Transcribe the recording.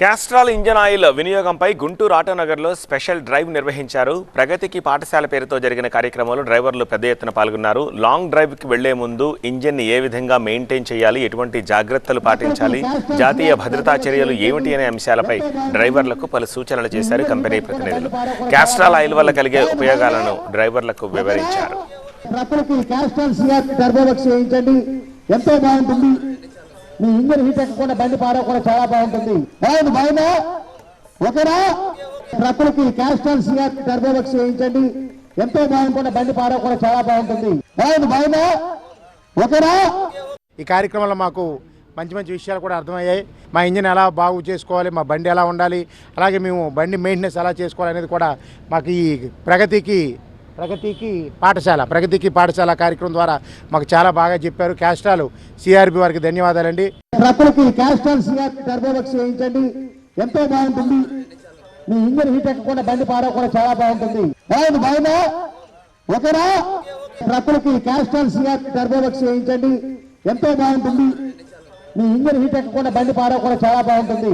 Castrol engine oil వినియోగంపై Guntur ఆటోనగర్లో special drive నిర్వహించారు. ప్రగతికి పాఠశాల పేరుతో జరిగిన కార్యక్రమంలో డ్రైవర్లు పెద్ద ఎత్తున పాల్గొన్నారు. లాంగ్ డ్రైవ్కి వెళ్ళే ముందు ఇంజిన్ ఏ విధంగా మెయింటైన్ చేయాలి ఎటువంటి జాగ్రత్తలు పాటించాలి జాతీయ భద్రతా చర్యలు ఏమిటి అనే అంశాలపై డ్రైవర్లకు పలు సూచనలు చేశారు కంపెనీ ప్రతినిధులు. క్యాస్ట్రాల్ ఆయిల్ వల్ల కలిగే ఉపయోగాలను డ్రైవర్లకు వివరించారు. ఎంతో బాగుంటుంది. మీ ఇంజన్ హీట్ ఎక్కకుండా బండి పాడకుండా చాలా బాగుంటుంది. అవును బాగుందా ఓకేనా? ట్రక్కులకి క్యాస్టల్ సిఆర్ టర్బోబక్స్ వేయించండి ఎంతో బాగుంటుంది బండి పాడకుండా చాలా బాగుంటుంది. అవును బాగుందా ఓకేనా? ఈ కార్యక్రమంలో మాకు మంచి మంచి విషయాలు కూడా అర్థమయ్యాయి. మా ఇంజిన్ ఎలా బాగు చేసుకోవాలి మా బండి ఎలా ఉండాలి అలాగే మేము బండి మెయింటెనెన్స్ ఎలా చేసుకోవాలి అనేది కూడా మాకు ఈ ప్రగతికి ప్రగతికి పాఠశాల ప్రగతికి పాఠశాల కార్యక్రమం ద్వారా మాకు చాలా బాగా చెప్పారు. క్యాస్ట్రాలు సిఆర్బి వారికి ధన్యవాదాలండి. ట్రక్కులకి క్యాస్ట్రాల్ టర్బోబక్స్ వేయించండి ఎంతో బాగుంటుంది. మీ ఇంజన్ హీట్ ఎక్కకుండా బండి పాడకుండా చాలా బాగుంటుంది. బాగుంది బాగుందా? ఒకరా ట్రక్కులకి క్యాస్ట్రాల్ సిఆర్ టర్బోబక్స్ వేయించండి ఎంతో బాగుంటుంది. మీ ఇంజన్ హీట్ ఎక్కకుండా బండి పాడకుండా చాలా బాగుంటుంది.